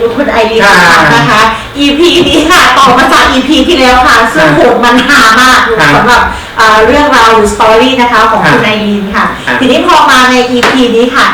ดีค่ะสวัสดีคุณไอรีนค่ะนะคะ EP นี้ค่ะต่อมาจาก EP ที่แล้วค่ะ ซึ่งค่ะโหดมันหามากค่ะสำหรับอ่าเรื่องราวหรือสตอรี่นะคะของค่ะคุณไอรีนค่ะค่ะ ทีนี้พอมาใน EP นี้ค่ะ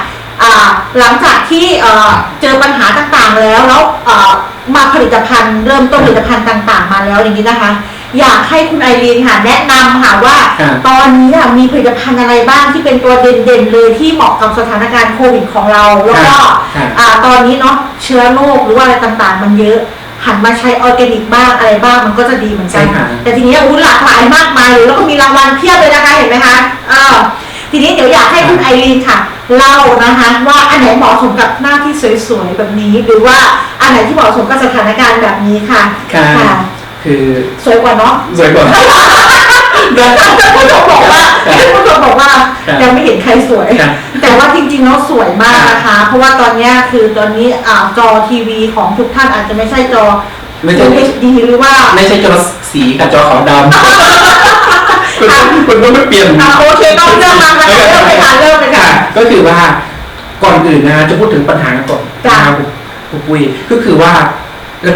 อ่าหลังจากที่เอ่อเจอปัญหาต่างๆแล้วแล้วเอ่อมาผลิตภัณฑ์เริ่มต้นผลิตภัณฑ์ต่าง ๆ มาแล้วอย่างนี้นะคะ อยากให้คุณไอรีนค่ะแนะนำค่ะว่าค่ะตอนนี้อะมีผลิตภัณฑ์อะไรบ้างที่เป็นตัวเด่นๆเลยที่เหมาะกับสถานการณ์โควิดของเรา แล้วก็ค่ะอ่าตอนนี้เนาะเชื้อโรคหรือว่าอะไรต่างๆ มันเยอะ หันมาใช้ออร์แกนิกบ้างอะไรบ้างมันก็จะดีเหมือนกัน ใช่ค่ะ แต่ทีนี้อุ้หลากหลายมากมายเลยแล้วก็มีรางวัลเพียบเลยนะคะเห็นไหมคะเออทีนี้เดี๋ยวอยากให้คุณไอรีนค่ะเล่านะคะว่าอันไหนเหมาะสมกับหน้าที่สวยๆแบบนี้ หรือว่าอันไหนที่เหมาะสมกับสถานการณ์แบบนี้ค่ะ ค่ะ คือสวยกว่าเนาะสวยกว่าผู้ชมบอกว่าผู้ชมบอกว่าครับยังไม่เห็นใครสวยครับแต่ว่าจริงๆแล้วสวยมากนะคะ เพราะว่าตอนเนี้ยคือตอนนี้อ่าจอทีวีของทุกท่านอาจจะไม่ใช่จอไม่ใช่ Full HD หรือว่า ไม่ใช่จอสีกับจอขาวดำคุณต้องคุณต้องไม่เปลี่ยนอ่าโอเคต้องเริ่มมาค่ะเริ่มเลยค่ะเริ่มเลยค่ะก็คือว่าก่อนอื่นนะจะพูดถึงปัญหาก่อนจ้ะนะครับคุณปุ้ยก็คือว่า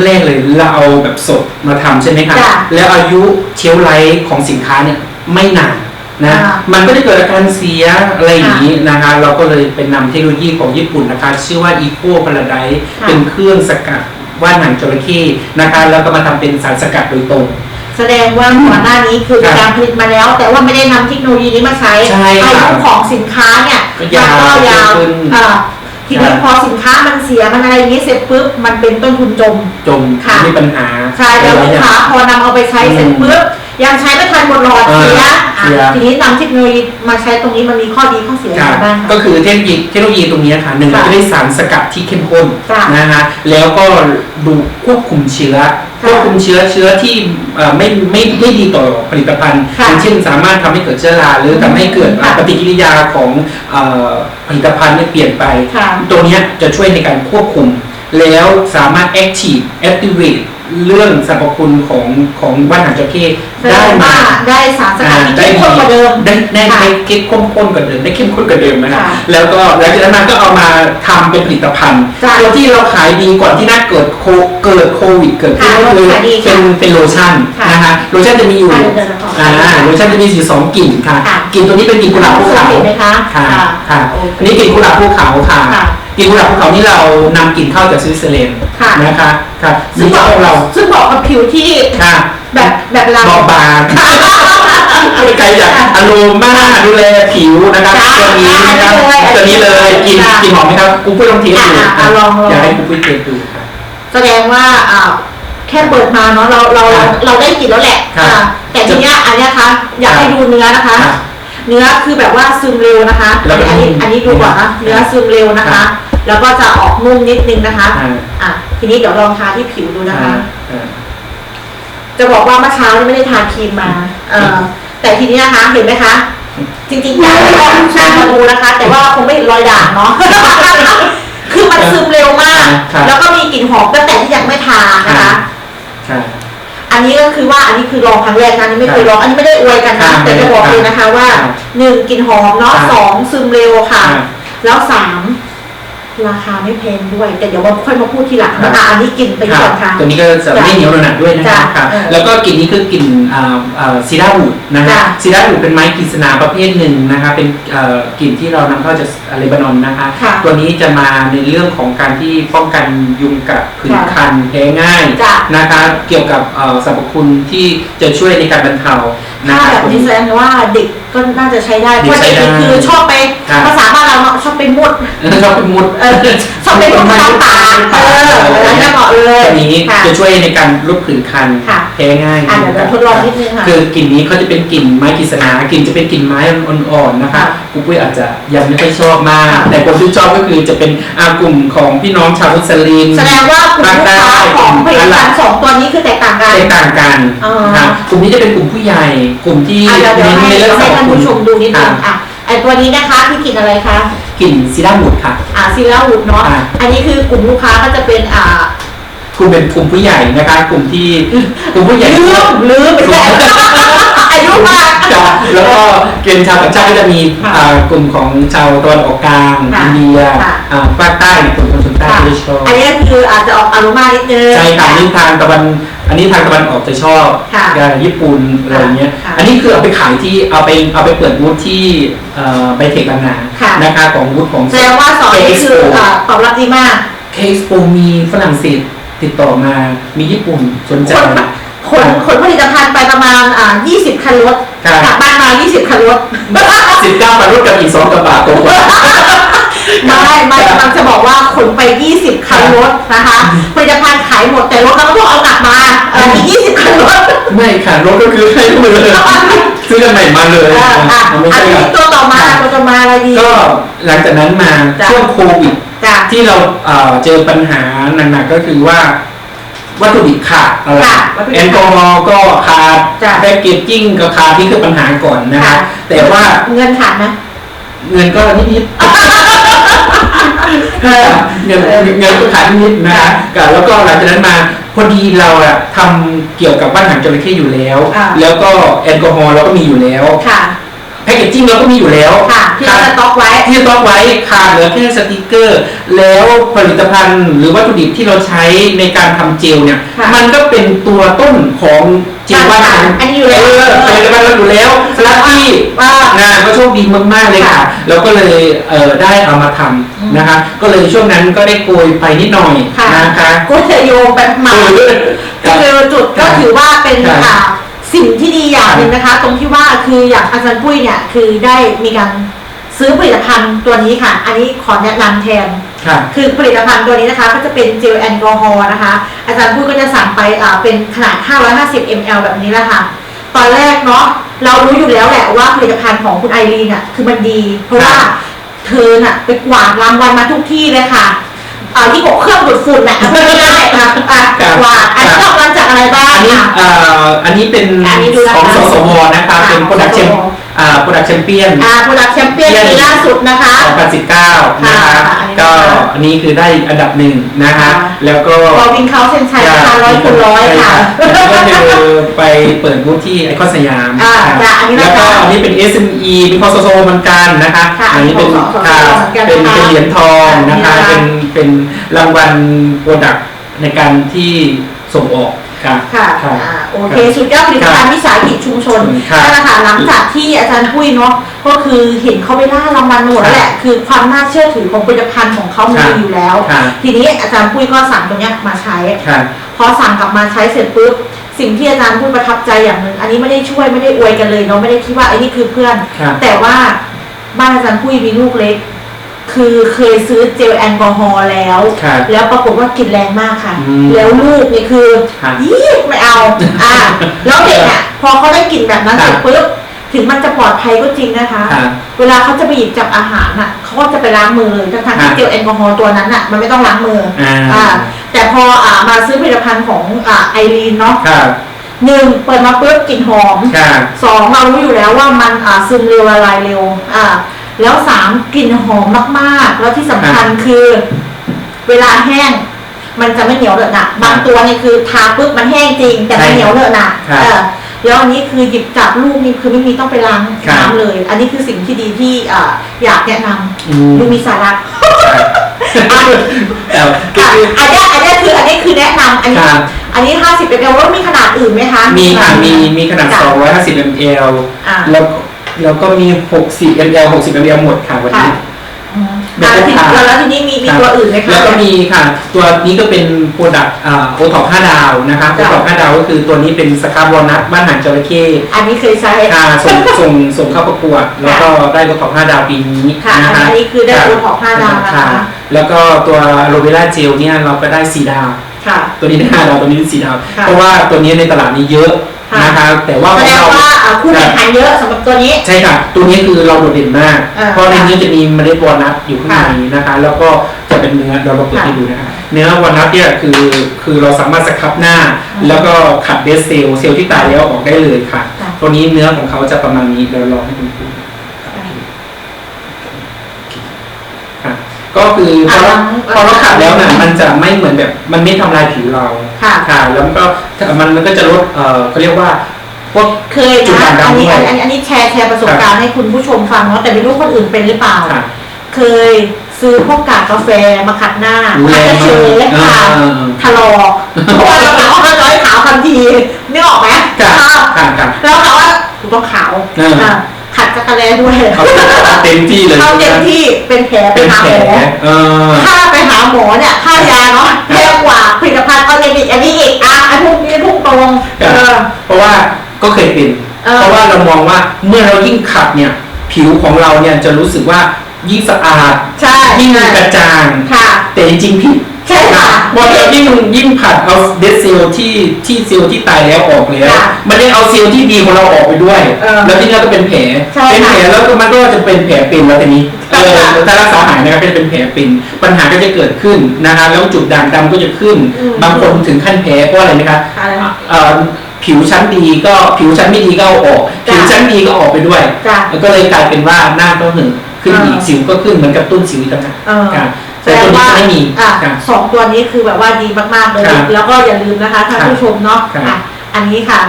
แรกๆเลยเราเอาแบบสดมาทำใช่ไหมคะจ้ะแล้วอายุเชลฟ์ไลฟ์ของสินค้าเนี่ยไม่นานนะอ่ามันก็ได้เกิดอาการเสียอะไรอย่างนี้นะคะเราก็เลยเป็นนำเทคโนโลยีของญี่ปุ่นนะคะ ชื่อว่า Eco Paradise ค่ะเป็นเครื่องสกัดว่านหนังจระเข้นะคะแล้วก็มาทำเป็นสารสกัดโดยตรงแสดงว่าก่อนหน้านี้คือมีครับการผลิตมาแล้ว แต่ว่าไม่ได้นำเทคโนโลยีนี้มาใช้ใช่ครับอายุของสินค้าเนี่ยก็ยาวมันก็ยาวขึ้นอ่า ทีนี้ครับพอสินค้ามันเสียมันอะไรอย่างนี้เสร็จปุ๊บมันเป็นต้นทุนจมจมค่ะ มีปัญหาใช่แล้วลูกค้าพอนำเอาไปใช้เสร็จอืมปุ๊บ ยังใช้ไม่ทันหมดหลอดเออเสีย อะเสียทีนี้นำเทคโนโลยีมาใช้ตรงนี้มันมีข้อดีข้อเสียค่ะอะไรบ้างก็คะคือเทคโนโลยีเทคโนโลยีตรงนี้ค่ะหนึ่งค่ะเราจะได้สารสกัดที่เข้มข้นค่ะนะฮะแล้วก็ดูควบคุมเชื้อค่ะควบคุมเชื้อเชื้อที่เอ่อไม่ไม่ไม่ดีต่อผลิตภัณฑ์ค่ะอย่างเช่นสามารถทำให้เกิดเชื้อราหรือทำให้เกิดค่ะปฏิกิริยาของเอ่อผลิตภัณฑ์เนี่ยเปลี่ยนไป ค่ะ ตัวเนี้ยจะช่วยในการควบคุม แล้วสามารถ active activate เรื่องสรรพคุณของของว่านหางจระเข้แสดได้งมาว่าได้สารสกัดที่เข้มข้นกว่าเดิมได้ได้ค่ะได้เข้มข้นกว่าเดิมได้เข้มข้นกว่าเดิมนะครับค่ะแล้วก็หลังจากนั้นมาก็เอามาทำเป็นผลิตภัณฑ์จ้ะตัวที่เราขายดีก่อนที่น่าเกิดโคเกิดโควิดเกิดขึ้นค่ะก็คือขายดีค่ะเป็นเป็นโลชั่นค่ะนะคะโลชั่นจะมีอยู่ค่ะเดี๋ยวๆขออ่าขอโลชั่นจะมีอยู่สองกลิ่นค่ะค่ะกลิ่นตัวนี้เป็นกลิ่นกุหลาบภูเขาเห็นไหมคะค่ะค่ะค่ะโอเคอันนี้กลิ่นกุหลาบภูเขาค่ะค่ะ กลิ่นกุหลาบภูเขานี่เรานำกลิ่นเข้าจากสวิตเซอร์แลนด์ค่ะ นะคะค่ะซึ่งนี่บอกของเราซึ่งบอกกับผิวที่ค่ะแบบแบบเรา บอบบางใครอยากอารมณ์มากดูแลผิวนะครับจ้าตัวนี้นะครับได้เลยตัวนี้เลยกินจ้ากินหอมไหมครับกูพูดลองเทสดูอะอะลองลอง อยากให้กูพูดเทสดูครับ แสดงว่าอ่าแค่เปิดมาเนาะเราเราครับเราได้กลิ่นแล้วแหละครับอ่าแต่ทีเนี้ยอันเนี้ยคะอยากให้ดูเนื้อนะคะ ครับเนื้อคือแบบว่าซึมเร็วนะคะ แล้วก็อันนี้นุ่มอันนี้ดูก่อนนะเนื้อซึมเร็วนะครัคะ บ แล้วก็จะออกนุ่มนิดนึงนะคะอ่าอะ ทีนี้เดี๋ยวลองทาที่ผิวดูนะคะอ่าจะบอกว่าเมื่อเช้านี่ไม่ได้ทาครีมมา เออแต่ทีนี้นะคะ เห็นไหมคะ จริงๆอยากให้ลองใช้มาดูนะคะ แต่ว่าคงไม่เห็นรอยด่างเนาะ คือมันซึมเร็วมากครับแล้วก็มีกลิ่นหอมตั้งแต่ที่ยังไม่ทานะคะใช่อันนี้ก็คือว่าอันนี้คือลองครั้งแรกนะอันนี้ไม่เคยครับลองอันนี้ไม่ได้อวยกันครันะบแต่จะบอกเลยนะคะว่าครับหนึ่งกลิ่นหอมเนาะครับสองซึมเร็วค่ะครับแล้วสาม ราคาไม่แพงด้วย แต่เดี๋ยวเราค่อยมาพูดทีหลังครับอะอันนี้กลิ่นไปก่อนค่ะ ตัวนี้ก็จะจ้ะไม่เหนียวหนักด้วยนะคจ้ะรับเออแล้วก็กลิ่นนี้คือกลิ่นอ่าอ่าซีดาวูดนะฮะจ้ะซีดาวูดเป็นไม้กฤษณาประเภทหนึ่งนะคะเป็นเอ่อกลิ่นที่เรานำเข้าจากเลบานอนนะคะ ค่ะ ตัวนี้จะมาในเรื่องของการที่ป้องกันยุงกัดผื่นค่ะคันแพ้ง่ายจ้ะ นะคะ เกี่ยวกับเอ่อสรรพคุณที่จะช่วยในการบรรเทานะถ้าคะแบบนี้แสดงว่าเด็กก็น่าจะใช้ได้เพเด็กราะใช้เด็กได้นี่คือชอบไปครับภาษาบ้านเราเนาะชอบไปมุดชอบเป็นมุดเออชอบไปมุดตามป่าเออแล้วจะเหมาะเลยตัวนี้ค่ะจะช่วยในการลดผื่นคันค่ะแพ้ง่ายอะเดี๋ยวเราทดลองนิดนึงค่ะคือกลิ่นนี้เขาจะเป็นกลิ่นไม้กฤษณากลิ่นจะเป็นกลิ่นไม้อ่อนๆนะคะค่ะกูปุ้ยอาจจะยังไม่ค่อยชอบมากค่ะแต่คนที่ชอบก็คือจะเป็นอากลุ่มของพี่น้องชาวมุสลิมแสดงว่ากลุ่มลูกค้าของผลิตภัณฑ์สองตัวนี้คือแตกต่างกันแตกต่างกันอ๋อค่ะกลุ่มนี้จะเป็นกลุ่มผู้ใหญ่กลุ่มที่อะเดี๋ยวเดี๋ยวให้ในเรื่องให้ท่านผู้ชมดูนิดนึงค่ะอะไอตัวนี้นะคะคือกลิ่นอะไรคะกลิ่นซีดามูดค่ะ อ่าซิลล่าวูดเนาะอะ อันนี้คือกลุ่มลูกค้าก็จะเป็นอ่ากลุ่มเป็นกลุ่มผู้ใหญ่นะคะ กลุ่มที่กลุ่มผู้ใหญ่ ลืที่มลืมไปแล้วอายุมากจ้ะแล้วก็เป็นชาวต่างชาติก็จะมีค่ะอ่ากลุ่มของชาวตะวันออกกลางค่ะอินเดียค่ะ อ่าภาคใต้กลุ่มคนชนใต้ค่ะที่ชอบอันนี้คืออาจจะออกอารมานิดนึง ใช่ค่ะนี่ทางตะวัน อันนี้ทางตะวันออกจะชอบค่ะอย่างญี่ปุ่นอะไรเงี้ย ค่ะอันนี้คือเอาไปขายที่เอาไปเอาไปเปิดบูธที่เอ่อไบเทคบางนาค่ะ นะคะของบูธของ แสดงว่าสอนนี่คืออ่าตอบรับดีมาก เคสโปมีฝรั่งเศสติดต่อมา มีญี่ปุ่นสนใจขนขนผลิตภัณฑ์ไปประมาณอ่า20 คันรถครับ กลับบ้านมา 20 คันรถ สิบเก้าปารุกับอีกสองกระบะตัวกว่า ไม่ไม่กำลังจะบอกว่าขนไป 20 คันรถนะคะผลิตภัณฑ์ขายหมดแต่รถเราก็ต้องเอากลับมาเอออีก20 คันรถไม่ค่ะรถก็คือให้มือซื้อกันใหม่มาเลยเอออะไม่อันใช่นี้ครับตัวต่อมาตัวต่อมาอะไรดี ก็หลังจากนั้นมาจ้ะ ช่วงโควิด จ้ะ ที่เราเอ่อเจอปัญหาหนักๆก็คือว่า วัตถุดิบขาดอะไรค่ะวัตถุดิบแอลกอฮอล์ก็ขาดจ้ะแพ็กเกจจิ้งก็ขาดนี่คือปัญหาก่อนนะคะค่ะแต่ว่าเงินขาดไหม เงินก็นิดๆ เงินเงินก็ขาดนิดๆนะคะก็แล้วก็หลังจากนั้นมาพอดีเราอะทำเกี่ยวกับว่านหางจระเข้อยู่แล้วอ่าแล้วก็แอลกอฮอล์เราก็มีอยู่แล้วค่ะแพ็กเกจจิ้งเราก็มีอยู่แล้วค่ะที่เราจะต็อกไว้ที่ต้องไว้ขาดเหลือแค่สติกเกอร์ แล้วผลิตภัณฑ์หรือวัตถุดิบที่เราใช้ในการทำเจลเนี่ยค่ะมันก็เป็นตัวต้นของเจลว่านหางอันนี้อยู่แล้วเออผลิตภัณฑ์เราอยู่แล้วลักที่ว่างานก็โชคดีมากๆเลยค่ะค่ะเราก็เลยเออได้เอามาทอืมำ นะคะ ก็เลยช่วงนั้นก็ได้โกยไปนิดหน่อยค่ะนะคะก็จะโยงไปมาเออครับคือจุดก็ถือว่าเป็นครับอ่าสิ่งที่ดีอย่างหนึ่งนะคะ ตรงที่ว่าคืออย่างอาจารย์ปุ้ยเนี่ยคือได้มีการซื้อผลิตภัณฑ์ตัวนี้ค่ะ อันนี้ขอแนะนำแทนค่ะคือผลิตภัณฑ์ตัวนี้นะคะ ก็จะเป็นเจลแอลกอฮอล์นะคะ อาจารย์ปุ้ยก็จะสั่งไปอ่าเป็นขนาด 550 ml แบบนี้แหละค่ะตอนแรกเนาะเรารู้อยู่แล้วแหละว่าผลิตภัณฑ์ของคุณไอรีนอะคือมันดี เพราะว่า เธอน่ะไปกวาดรางวัลมาทุกที่เลยค่ะอ่าที่บอกเครื่องดูดฝุ่นน่ะเอาพูดง่ายๆนะอะครับกวาดอันนี้รางวัลจากอะไรบ้างอันนี้ค่ะ เอ่ออันนี้เป็นอันนี้ดูนะคะของสสวนะคะค่ะเป็นโปรดักชั่นสสว อ่าโปรดักชั่นเปียน อ่าโปรดักแชมเปี้ยนปีล่าสุดนะคะ 2019 นะคะค่ะก็อันนี้คือได้อันดับหนึ่งนะคะ ค่ะ แล้วก็พอวินเขาเซ็นชัยนะคะร้อยคูณร้อยค่ะก็คือไปเปิดบูธที่ไอคอนสยามอ่าค่ะจ้ะอันนี้นะคะแล้วก็อันนี้เป็น SME เป็นคอสโซเหมือนกันนะคะค่ะอันนี้เป็นของสสค่ะเหมือนกันเป็นนะคะเป็นเหรียญทองนะคะอันนี้นะคะเป็นเป็นรางวัลโปรดักต์ในการที่ส่งออก ค่ะค่ะค่ะอ่าโอเคสุดยอดผลิตภัณฑ์วิสาหกิจชุมชนครับ นั่นแหละค่ะหลังจากที่อาจารย์พุ้ยเนาะก็คือเห็นเขาไปล่ารางวัลหมดแล้วแหละคือความน่าเชื่อถือของผลิตภัณฑ์ของเขามีครับอยู่แล้ว ครับทีนี้อาจารย์พุ้ยก็สั่งตัวเนี้ยมาใช้ค่ะพอสั่งกลับมาใช้เสร็จปุ๊บสิ่งที่อาจารย์พูดประทับใจอย่างหนึ่งอันนี้ไม่ได้ช่วยไม่ได้อวยกันเลยเนาะไม่ได้คิดว่าไอ้นี่คือเพื่อน ครับ แต่ว่าบ้านอาจารย์พุ้ยมีลูกเล็ก คือเคยซื้อเจลแอลกอฮอล์แล้ว ครับแล้วปรากฏว่ากลิ่นแรงมากค่ะ อืมแล้วลูกนี่คือครับยี่ไม่เอา อ่า แล้วเด็กอะ พอเขาได้กลิ่นแบบนั้นครัเสบร็จปุ๊บ ถึงมันจะปลอดภัยก็จริงนะคะ ครับเวลาเขาจะไปหยิบจับอาหารอะเขาก็จะไปล้างมือเลยทั้งๆครัที่บเจลแอลกอฮอล์ตัวนั้นอะ มันไม่ต้องล้างมืออา อ่า แต่พออ่ามาซื้อผลิตภัณฑ์ของอ่าไอรีนเนาะค่ะหนึ่งเปิดมาปุ๊บกลิ่นหอมค่ะสองเรารู้อยู่แล้วว่ามันอ่าซึมเร็วละลายเร็วอ่า แล้วสามกลิ่นหอมมากๆ แล้วที่สำคัญคือ เวลาแห้ง มันจะไม่เหนียวเหนอะหนะบางตัวนี่คือทาปุ๊บมันแห้งจริง แต่มันเหนียวเหนอะหนะครับเออแล้วอันนี้คือหยิบจับลูกนี่คือไม่มีต้องไปล้างครับน้ำเลย อันนี้คือสิ่งที่ดีที่อ่าอยากแนะนอืมำดูมีสาระแต่ค่ะอันนี้อันนี้คืออันนี้คือแนะนำอันนี้ครับ อันนี้ห้าสิบเป็นว่ามีขนาดอื่นไหมคะ มีค่ะมีมีขนาดจ้ะ250 ml อ่า แล้ว แล้วก็มี 60 ml 60 ml หมดค่ะวันนี้อืมแบบอ่าทีพกพาแล้วทีนี้มีมีครับ ตัวอื่นไหมคะ แล้วก็มีค่ะ ตัวนี้ก็เป็นโปรดักต์โอท็อป5ดาวนะคะโอจ้ะ ท็อป5ดาวก็คือตัวนี้เป็นสครับวอลนัทบ้านหางจระเข้อันนี้เคยใช้ ค่ะส่งส่งส่งเข้าประกวด แล้วก็ได้โอท็อป5ดาวปีนี้ค่ะนะคะอันนี้คือได้ะ O-Top 5ดาวนะคะแล้วก็ตัวโรเวล่าเจลเนี่ยเราก็ได้4ดาว ค่ะ ตัวนี้ได้5ดาวตัวนี้ได้4ดาว ค่ะเพราะว่าตัวนี้ในตลาดนี้เยอะ ค่ะนะคะแต่ว่าแสของดงเรา ว่าอ่าคู่แข่งขันเยอะสำหรับตัวนี้ ใช่ค่ะ ตัวนี้คือเราโดดเด่นมาก อ่าเพราะในนี้จะมีเมล็ดวอลนัทอยู่ข้างค่ะในนะคะ แล้วก็จะเป็นเนื้อเราลองเปิดค่ะให้ดูนะคะ เนื้อวอลนัทเนี่ยคือคือเราสามารถสครับหน้า อืมแล้วก็ขัดเดสเซลล์เซลล์ที่ตายแล้วออกได้เลยค่ะ ค่ะ ตัวนี้เนื้อของเขาจะประมาณนี้เดี๋ยวลองให้คุณดูค่ะ ก็คือพอเราอ่าพอเราขัดแล้วเนี่ยมันจะไม่เหมือนแบบมันไม่ทำลายผิวเราค่ะค่ะแล้วมันก็มันมันก็จะลดเอ่อเขาเรียกว่าพวกเคยจุดนะด่างอันดำนี้ด้วยอันนี้อันนี้แชร์แชร์ประสบการณ์ให้คุณผู้ชมฟังเนาะแต่ไม่รู้คนอื่นเป็นหรือเปล่าค่ะเคยซื้อพวกกากกาแฟมาขัดหน้าแรขัดงเฉยมากค่ะเออถลอกเพราะว่าเราขาวเราร้อยขาวทันทีนึกออกไหมค่ะอ่าค่ะค่ะแล้วถามว่ากูต้องขาวเอออะ ขัดจักรแลด้วยเขาเต็มที่เลยเข้าเต็มที่เป็นแผลไปเป็นหาแผหลมอเออค่าไปหาหมอเนี่ยค่ายาเนาะแพงกว่าผลิตภัณฑ์ออร์แกนิกอันนี้อีกอะไอ้พวกนี้พุ่งตรงเออเพราะว่าก็เคยเป็นเออเพราะว่าเรามองว่าเมื่อเรายิ่งขัดเนี่ยผิวของเราเนี่ยจะรู้สึกว่ายิ่งสะอาดใช่ยิ่งกระจ่างค่ะแต่จริงๆผิด ใช่ค่ะพอเรายิ่งยิ่งผัดเอาเดซเซลที่ที่เซลล์ที่ตายแล้วออกแล้วค่ะมันยังเอาเซลล์ที่ดีของเราออกไปด้วย เออแล้วที่นี่ก็เป็นแผลใช่เป็นแผลค่ะแล้วก็มันก็จะเป็นแผลเป็นแล้วทีนี้เออค่ะถ้ารักษาหายนะครับก็จะเป็นแผลเป็นปัญหาก็จะเกิดขึ้นนะคะแล้วจุดด่างดำก็จะขึ้น อืม บางคนถึงขั้นแพ้เพราะอะไรนะคะ อะไรนะ เอ่อผิวชั้นดีก็ผิวชั้นไม่ดีก็เอาออก จ้ะ ผิวชั้นดีก็ออกไปด้วยจ้ะ แล้วก็เลยกลายเป็นว่าหน้าก็หึงขึ้นอีกเออสิวก็ขึ้นเหมือนกับต้นสิวอีกต่างหากเออ ค่ะ แสแต่ดตังวนี้ว่าจะไม่มีอะค่ะสองตัวนี้คือแบบว่าดีมากๆเลย ครับแล้วก็อย่าลืมนะคะท่านครับผู้ชมเนาะครับอะอันนี้ค่ะ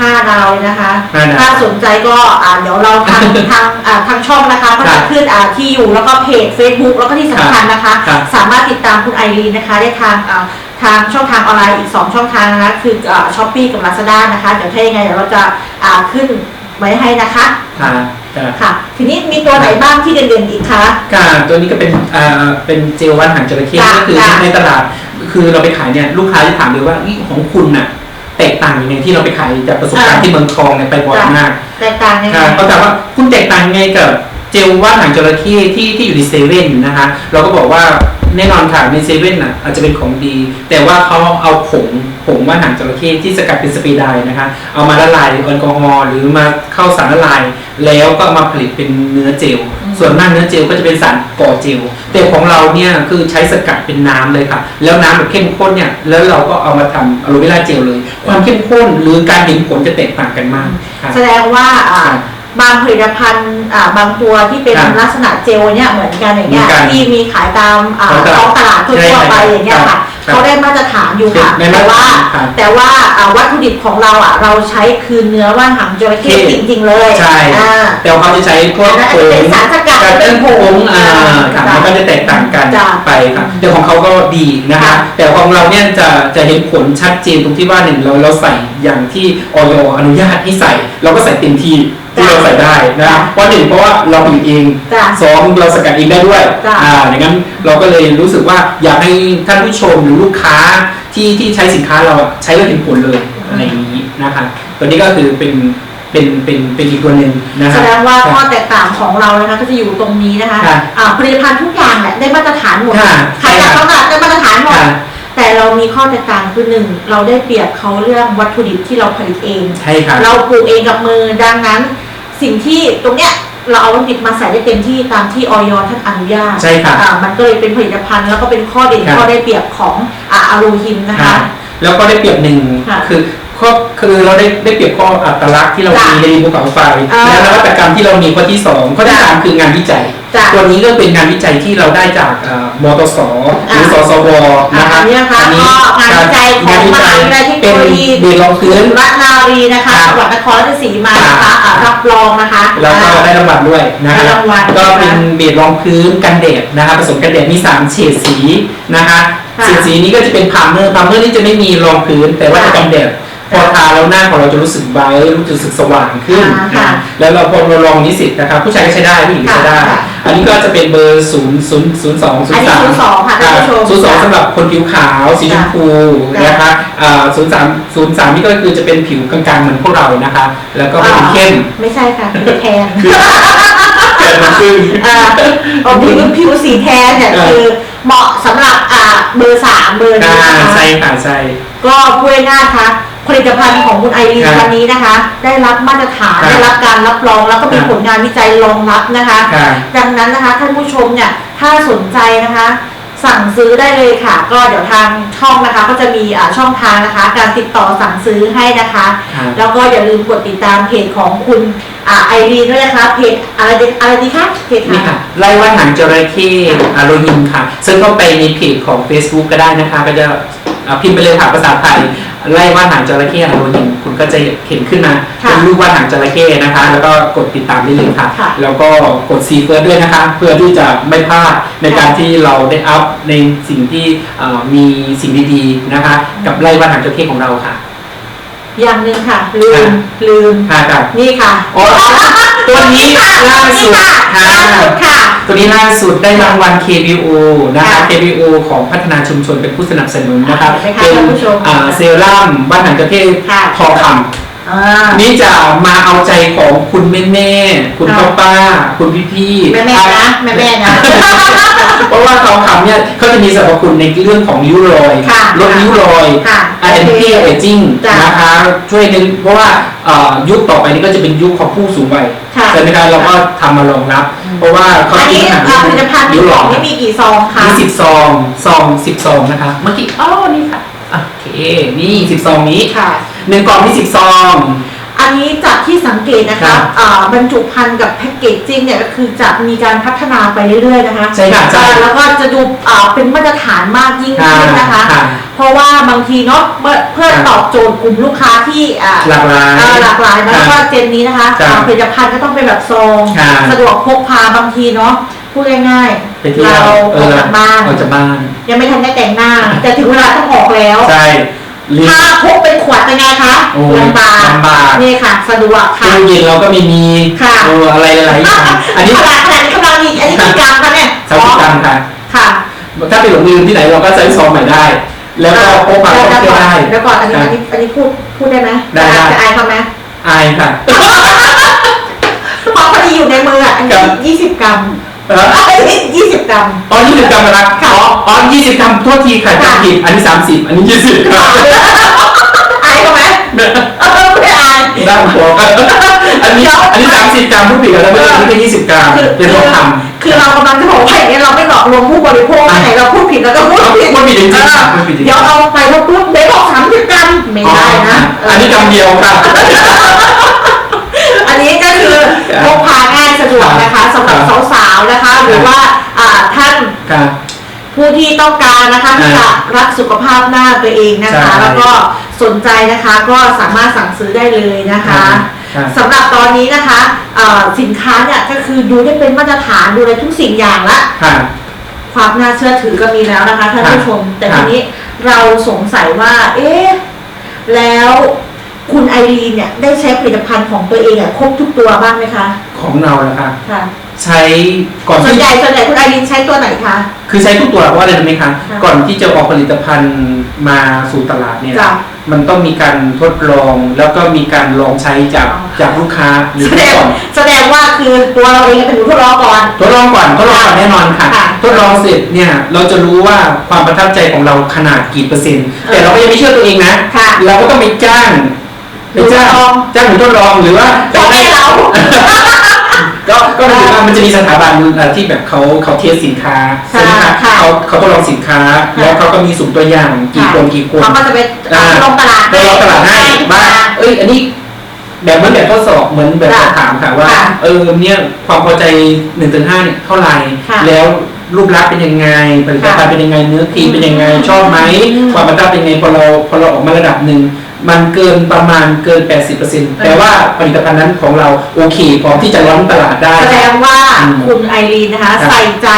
ห้าดาวเลยนะคะ ห้าดาวถ้าสนใจก็อ่าเดี๋ยวเราทาง ทางอ่าทางช่องนะคะก็ครัจะบขึ้นอ่าที่อยู่แล้วก็เพจ Facebook แล้วก็ที่สำคัญนะคะ ครับสามารถติดตามคุณไอรีนนะคะ ได้ทางอ่าทางช่องทางออนไลน์อีก 2 ช่องทางนะคะคือช้อปปี้กับ Lazada นะคะ เดี๋ยวถ้ายังไงเดี๋ยวเราจะอ่าขึ้นไว้ให้นะคะค่ะค่ะ ค่ะ ทีนี้มีตัวไหนบ้างที่เด่นๆอีกคะค่ะตัวนี้ก็เป็นอ่าเป็นเจลวัดหางจระเข้จ้ะก็คือจ้ะในตลาด คือเราไปขายเนี่ยลูกค้าจะถามเลยว่าอีของคุณน่ะแตกต่างยังไงที่เราไปขายจากประสบการณ์ที่เมืองทองเนี่ยไปบ่อยมากแตกต่างยังไงค่ะเขาถามว่าคุณแตกต่างยังไงกับเจลว่านหางจระเข้ที่ที่อยู่ในเซเว่นนะคะเราก็บอกว่าแน่นอนค่ะในเซเว่นน่ะอาจจะเป็นของดี แต่ว่าเขาเอาผงผงว่านหางจระเข้ที่สกัดเป็นสเปรย์ไดร์นะคะเอามาละลายแอลกอฮอล์หรือมาเข้าสารละลาย แล้วก็เอามาผลิตเป็นเนื้อเจล ส่วนมากเนื้อเจลก็จะเป็นสารก่อเจล แต่ของเราเนี่ยคือใช้สกัดเป็นน้ำเลยค่ะ แล้วน้ำแบบเข้มข้นเนี่ย แล้วเราก็เอามาทำอะโลเวราเจลเลย ความเข้มข้นหรือการเห็นผลจะแตกต่างกันมากค่ะแสดงว่าอ่าครับบางผลิตภัณฑ์อ่าบางตัวที่เป็นครับลักษณะเจลเนี่ยเหมือนกันอย่างเงี้ยเหมือนกันที่มีขายตามอ่าท้องตลาดท้องตลาดทั่วๆไปอย่างเงี้ยครัค่ะบ เขาได้มาตรฐานอยู่ค่ะได้มาแต่ตรว่าฐานครับแต่ว่าอ่าวัตถุดิบของเราอะเราใช้คืนเนื้อว่านหางจระเข้เข้จริงๆเลยใช่อ่าแต่ว่าเขาจะใช้พวกอันนั้นผจะงเป็นสารสกัดแต่เป็นผงอ่าจ้ะค่ะมันก็จะแตกต่างกันจ้ะไปครับแต่ของเขาก็ดีนะคะค่ะแต่ของเราเนี่ยจะจะเห็นผลชัดเจนตรงที่ว่าหนึ่งเราเราใส่อย่างที่ออยอนุญาตให้ใส่ เราก็ใส่เต็มที่ ที่เราใส่ได้นะจ้ะเพราะหนึ่งเพราะว่าเราผลิตเองจ้ะสองเราสกัดเองได้ด้วยจ้ะ อ่าอย่างนั้นเราก็เลยรู้สึกว่าอยากให้ท่านผู้ชมหรือลูกค้าที่ที่ใช้สินค้าเราอะใช้แล้วเห็นผลเลยอะไรอย่างนี้นะคะตัวนี้ก็คือเป็นเป็นเป็นเป็นอีกตัวหนึ่งนะคะแสดงว่าครับข้อแตกต่างของเรานะคะก็จะอยู่ตรงนี้นะคะค่ะอ่าผลิตภัณฑ์ทุกอย่างแหละได้มาตรฐานหมดค่ะขายจากตลาดได้มาตรฐานหมด ค่ะ แต่เรามีข้อแตกต่างคือหนึ่งเราได้เปรียบเขาเรื่องวัตถุดิบที่เราผลิตเอง ใช่ค่ะเราปลูกเองกับมือดังนั้น สิ่งที่ตรงเนี้ยเราเอาวัตถุดิบมาใส่ได้เต็มที่ตามที่ออยท่านอนุญาตใช่ค่ะอ่ามันก็เลยเป็นผลิตภัณฑ์แล้วก็เป็นข้อเด่นครับ ข้อได้เปรียบของอ่าอารูฮิมนะคะค่ะแล้วก็ได้เปรียบหนึ่งค่ะ คือ ข้อคือเราได้ได้เปรียบข้ออัตลักษณ์ที่เราจ้ะมีในภูเขาไฟอ่าและนวัตกรรมที่เรามีข้อที่สองข้อที่จ้ะสามคืองานวิจัยจ้ะตัวนี้ก็เป็นงานวิจัยที่เราได้จากเอ่อมตสหรืออ่าสสวนะคะอันนี้นะคะก็งานวิจัยของมหาวิทยาลัยเทคโนโลยีเป็นเบรรองพื้นรัตนารีนะคะครับจังหวัดนครราชสีมานะคะครับอ่ารับรองนะคะแล้วก็อ่าได้รางวัลด้วยนะได้คะรางวัลก็เป็นเบสรองพื้นกันแดดนะคะผสมกันแดดมีสามเฉดสีนะคะค่ะเฉดสีนี้ก็จะเป็นพามเมอร์พามเมอร์นี่จะไม่มีรองพื้นแต่ว่าจะกันแดด พอทาแล้วหน้าของเราจะรู้สึกไบรท์รู้สึกสว่างขึ้นอ่าค่ะนะแล้วเราพอเราลองนิสิตนะครับ ผู้ชายก็ใช้ได้ผู้หญิงก็ใช้ได้ค่ะอันนี้ก็จะเป็นเบอร์ศูนย์ศูนย์ศูนย์สองศูอันนย์นี้สาม02ค่ะท่านผู้ชมศูนย์สองสำหรับคนผิวขาวสีชมพูจ้ะนะคะศูนย์สามศูนย์สามนี่ก็คือจะเป็นผิวกลางๆเหมือนพวกเรานะคะ แล้วก็เป็นเข้มไม่ใช่ค่ะคือแทนแทนมันขึ้นอ่าเอาผิวผิวสีแทนเนี่ยเออคือเหมาะสำหรับอ่าเบอร์สามเบอร์นี้อ่านะคะใช่ค่ะใช่ก็พูดง่ายๆค่ะ ผลิตภัณฑ์ของคุณไอรีนครับวันนี้นะคะ ได้รับมาตรฐานครับได้รับการรับรองแล้วก็มีครับผลงานวิจัยรองรับนะคะค่ะดังนั้นนะคะท่านผู้ชมเนี่ยถ้าสนใจนะคะ สั่งซื้อได้เลยค่ะ ก็เดี๋ยวทางช่องนะคะ ก็จะมีอ่าช่องทางนะคะ การติดต่อสั่งซื้อให้นะคะ ครับ แล้วก็อย่าลืมกดติดตามเพจของคุณอ่าไอรีนด้วยนะคะเพจอะไรดีอะไรดีคะเพจนี่ค่ะไล่ว่าหนังจระเข้อาโรยินค่ะ ซึ่งเข้าไปในเพจของ Facebook ก็ได้นะคะ ก็จะอ่าพิมพ์ไปเลยค่ะภาษาไทย ไล่ว่านหางจระเข้อโรหินคุณก็จะเห็นขึ้นมาค่ะเป็นรูปว่านหางจระเข้นะคะ แล้วก็กดติดตามได้เลยค่ะค่ะ แล้วก็กดซีเฟิร์ด้วยนะคะ เพื่อที่จะไม่พลาดในการค่ะที่เราได้อัพในสิ่งที่เอ่อมีสิ่งดีๆนะคะ กับไล่ว่านหางจระเข้ของเราค่ะ อย่างหนึ่งค่ะ ลืมค่ะลืมค่ะค่ะนี่ค่ะโอ้ตัวนี้ล่าสุดค่ะค่ะล่าสุดค่ะ ตัวนี้ล่าสุดได้รางวัล KBO นะคะ ค่ะ KBO ของพัฒนาชุมชนเป็นผู้สนับสนุนนะครับเห็นไหมคะเป็นท่านผู้ชมอ่าเซรั่มบ้านหางจระเข้ค่ะ ทองคอ่าำ นี่จะมาเอาใจของคุณแม่แม่ๆคุณค่ะป้าป้าคุณพี่พี่แม่แม่ๆนะแม่แม่ๆนะเพราะว่าทองคำเนี่ยเขาจะมีสรรพคุณในเรื่องของริ้วรอยค่ะลดริ้วรอยค่ะแอนตี้เอจิ้งจ้ะนะคะช่วยในเพราะว่าเอ่อยุคต่อไปนี้ก็จะเป็นยุคของผู้สูงวัยค่ะใช่ไหมครับเราก็ทำมารองรับ เพราะว่าเขาอันคิดนี้ปัญหาเอ่อผลิตภัณฑ์ริ้วขรอองยนี่มีกี่ซองคะมีสิบซองซองสิบซองนะคะ เมื่อกี้อ๋อนี่ค่ะโอเคนี่สิบซองนี้ค่ะ หนึ่งกล่องมีสิบซอง อันนี้จากที่สังเกตนะครัคะบอ่าบรรจุภัณฑ์กับแพ็กเกจจิ้งเนี่ยก็คือจะมีการพัฒนาไปเรื่อยๆนะคะใช่ค่ะใช่อ่าแล้วก็จะดูอ่าเป็นมาตรฐานมากยิ่งขึ้นนะคะค่ะเพราะว่าบางทีเนาะเมื่อเพื่อค่ะตอบโจทย์กลุ่มลูกค้าที่อ่าหลากหลายเอ่อหลากหลายนะค่ะแล้วก็เจนนี้นะคะค่ะอ่าผลิตภัณฑ์ก็ต้องเป็นแบบซองค่ะสะดวกพกพาบางทีเนาะพูดง่ายไปเที่ยวเราเอออกอจากบ้าน ออกจากบ้าน ยังไม่ทันได้แต่งหน้า แต่ถึงเวลาต้องออกแล้ว ใช่ ลิ้นถ้าพกเป็นขวดเป็นไงคะโอ้ยลำบากลำบาก นี่ค่ะสะดวกค่ะ ตู้เย็นเราก็ไม่มีค่ะ เอออะไรหลายๆอย่างอันนี้ขนาดขนาดนี้กำลังมีอันนี้กี่กรัมคะเนี่ยสามสิบกรัมค่ะ ค่ะถ้าไปหลงลืมที่ไหนเราก็ใช้ซองใหม่ได้ แล้วก็พกพาท่องเที่ยวได้เดี๋ยวก่อนอันนี้ค่ะอันนี้อันนี้พูดพูดได้ไหมได้ได้ จะอายเขาไหมอายค่ะ เพราะพอดีอยู่ในมืออะอันครันี้บยี่สิบกรัมเอออันนี้ ยี่สิบกรัม อ๋อยี่สิบกรัมนะครับค่ะอ๋ออ๋อยี่สิบกรัมโทษทีค่ะค่ะจำผิดอันนี้สามสิบอันนี้ยี่สิบครับอายเขาไหมเออไม่อายได้หัวกันอันนี้อันนี้สามสิบกรัมผู้ผิดกันแล้วไม่ใช่อันนี้เป็นยี่สิบกรัมคือเป็นทองคำคือเรากำลังจะบอกว่าอย่างเงี้ยเราไม่หลอกลวงผู้บริโภคอะไหนเราพูดผิดแล้วก็พูดผิดพูดผิดจริงๆเออพูดผิดจริงๆเดี๋ยวเอาไปแล้วปุ๊บเดี๋ยวบอกสามสิบกรัมไม่ได้นะเอันนี้กำเดียวครับอันนี้ก็คือพกพาง่าย สะดวกนะคะสำหรับครับสาวๆนะคะ หรือว่าอ่าท่าน ครับ ผู้ที่ต้องการนะคะที่จะรักสุขภาพหน้าตัวเองนะคะ ใช่แล้วก็สนใจนะคะก็สามารถสั่งซื้อได้เลยนะคะครับสำหรับตอนนี้นะคะเอ่อสินค้าเนี่ยก็คือดูได้เป็นมาตรฐานดูในทุกสิ่งอย่างละค่ะความน่าเชื่อถือก็มีแล้วนะคะท่านผู้ชม แต่ครัทีบนี้เราสงสัยว่า เอ๊ะ แล้ว คุณไอรีนเนี่ยได้ใช้ผลิตภัณฑ์ของตัวเองอะครบทุกตัวบ้างไหมคะ ของเรานะคะค่ะใช้ก่อนส่วนที่ใหญ่ส่วนใหญ่คุณไอรีนใช้ตัวไหนคะ คือใช้ทุกตัวเพราะอะไรรู้ไหมคะค่ะก่อนที่จะออกผลิตภัณฑ์มาสู่ตลาดเนี่ย จ้ะ มันต้องมีการทดลองแล้วก็มีการลองใช้จากอ๋อจากลูกค้าหรือแสดงก่อน แสดงว่าคือตัวเราเองเป็นผู้ทดลองก่อน ทดลองก่อนทดลองก่อนแน่นอนค่ะ ค่ะทดลองเสร็จเนี่ยเราจะรู้ว่าความประทับใจของเราขนาดกี่เปอร์เซ็นต์ แต่เราก็ยังไม่เชื่อตัวเองนะ ค่ะเราก็ต้องไปจ้าง ไปจ้างทดลองจ้างหนูทดลองหรือว่าพ่อแม่เราก็ก็หมายถึงว่ามันจะมีสถาบันเอ่อที่แบบเขาเขาเทสสินค้าค่ะใช่ไหมคะค่ะเขาเขาทดลองสินค้า แล้วเขาก็มีสุ่มตัวอย่างกี่คนกี่คนเขาก็จะไปอ่าลงตลาดไปลองตลาดให้บ้างเอ้ยอันนี้แบบเหมือนแบบทดสอบเหมือนแบบค่ะถามค่ะว่าค่ะเออเนี่ยความพอใจหนึ่งถึงห้าเนี่ยเท่าไหร่ค่ะแล้วรูปลักษณ์เป็นยังไงผลิตภัณฑ์ค่ะเป็นยังไงเนื้อครีมเป็นยังไงชอบไหมอืมความประทับเป็นยังไงพอเราพอเราออกมาระดับหนึ่ง มันเกินประมาณเกิน 80%แต่ว่าผลิตภัณฑ์นั้นของเราโอเคพร้อมที่จะล้อนตลาดได้ แสดงว่าอืมคุณไอรีนนะคะครับใส่ใจ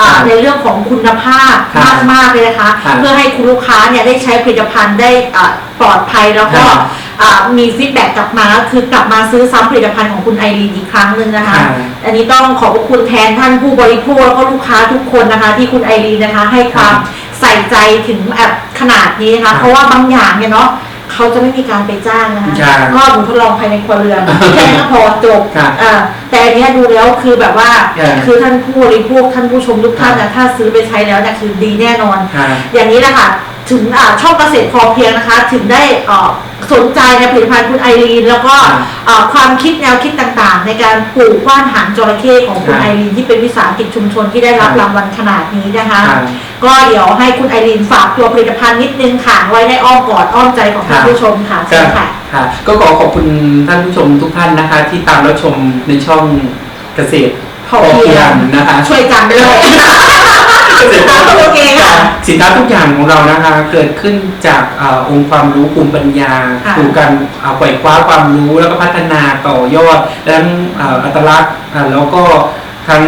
อ่าครับในเรื่องของคุณภาพครับมากมากๆเลยนะคะครับเพื่อให้คุณลูกค้าเนี่ยได้ใช้ผลิตภัณฑ์ได้อ่าปลอดภัยแล้วก็ครับอ่ามีฟีดแบ็กกลับมาก็คือกลับมาซื้อซ้ำผลิตภัณฑ์ของคุณไอรีนอีกครั้งหนึ่งนะคะครับอันนี้ต้องขอบพระคุณแทนท่านผู้บริโภคแล้วก็ลูกค้าทุกคนนะคะ ที่คุณไอรีนนะคะให้ความใส่ใจถึงแบบขนาดนี้นะครัคะบเพราะว่าบางอย่างเนี่ยเนาะ เขาจะไม่มีการไปจ้างนะคะใช่ก็หนูทดลองภายในครัวเรือนแค่นั้นก็พอจบครับอ่าแต่อันเนี้ยดูแล้วคือแบบว่า ใช่คือท่านผู้บริโภคท่านผู้ชมทุกท่านครันะบถ้าซื้อไปใช้แล้วเนี่ยคือดีแน่นอนค่ะอย่างนี้แหละค่ะ ถึงอ่าช่องเกษตรพอเพียงนะคะ ถึงได้เอ่อ สนใจในผลิตภัณฑ์คุณไอรีน แล้วก็ครับเอ่อความคิดแนวคิดต่างๆ ในการปลูกว่านหางจระเข้ของคุณครับไอรีนที่เป็นวิสาหกิจชุมชนที่ได้รับครับรางวัลขนาดนี้นะคะ ครับ ก็เดี๋ยวให้คุณไอรีนฝากตัวผลิตภัณฑ์นิดนึงค่ะไว้ในอ้อมกอดอ้อมใจของท่านผู้ชมค่ะคเชิรัญบค่ะ ค่ะก็ขอขอบคุณท่านผู้ชมทุกท่านนะคะ ที่ตามรับชมในช่องเกษตรพอเพียงนะคะ ช่วยกันด้วยก สินค้าก็โอเคค่ะสินค้าทุกอย่างของเรานะคะ เกิดขึ้นจากเออองค์ความรู้ภูมิปัญญาค่ะสู่การเอ่อไขว่คว้าความรู้แล้วก็พัฒนาต่อยอดดังนั้นเอ่ออัตลักษณ์อ่าแล้วก็ทั้ง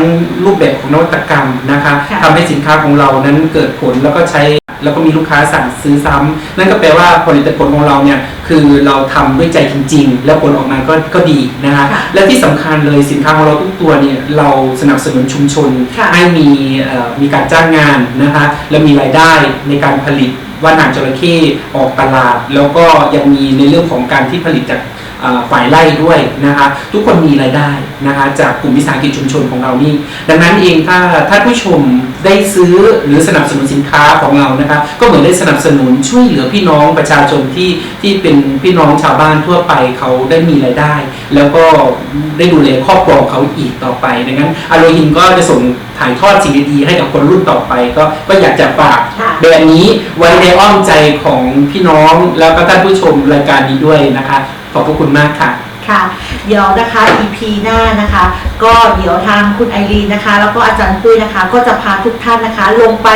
รูปแบบของนวัตกรรมนะคะค่ะทำให้สินค้าของเรานั้นเกิดผลแล้วก็ใช้ แล้วก็มีลูกค้าสั่งซื้อซ้ำนั่นก็แปลว่าผลิตผลของเราเนี่ยคือเราทำด้วยใจจริง ๆ แล้วผลออกมาก็ก็ดีนะคะค่ะและที่สำคัญเลยสินค้าของเราทุกตัวเนี่ยเราสนับสนุนชุมชนค่ะให้มีเอ่อมีการจ้างงานนะคะและมีรายได้ในการผลิตว่านหางจระเข้ออกตลาด แล้วก็ยังมีในเรื่องของการที่ผลิตจากเอ่อฝ่ายไร่ด้วยนะคะทุกคนมีรายได้นะคะจากกลุ่มวิสาหกิจชุมชนของเรานี่ดังนั้นเองถ้าถ้าผู้ชม ได้ซื้อหรือสนับสนุนสินค้าของเรานะคะก็เหมือนได้สนับสนุนช่วยเหลือพี่น้องประชาชนที่ที่เป็นพี่น้องชาวบ้านทั่วไปเขาได้มีรายได้ แล้วก็ได้ดูแลครอบครัวของเขาอีกต่อไปดังนั้นอโลหินก็จะส่งถ่ายทอดสิ่งดีๆให้กับคนรุ่นต่อไป ก็ก็อยากจะฝากค่ะแบรนด์นี้ไว้ในอ้อมใจของพี่น้องแล้วก็ท่านผู้ชมรายการนี้ด้วยนะคะ ขอบพระคุณมากค่ะ ค่ะ เดี๋ยวนะคะ EP หน้านะคะ ก็เดี๋ยวทางคุณไอรีนนะคะ แล้วก็อาจารย์ปุ้ยนะคะ ก็จะพาทุกท่านนะคะ ลงไป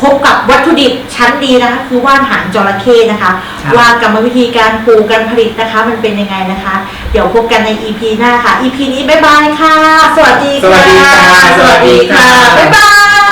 พบกับวัตถุดิบชั้นดีนะคะ คือว่านหางจระเข้นะคะ ครับ ว่ากรรมวิธีการปลูกการผลิตนะคะ มันเป็นยังไงนะคะ เดี๋ยวพบกันใน EP หน้าค่ะ EP นี้บ๊ายบายค่ะ สวัสดีสวัสดีค่ะ สวัสดีค่ะสวัสดีค่ะ บ๊ายบาย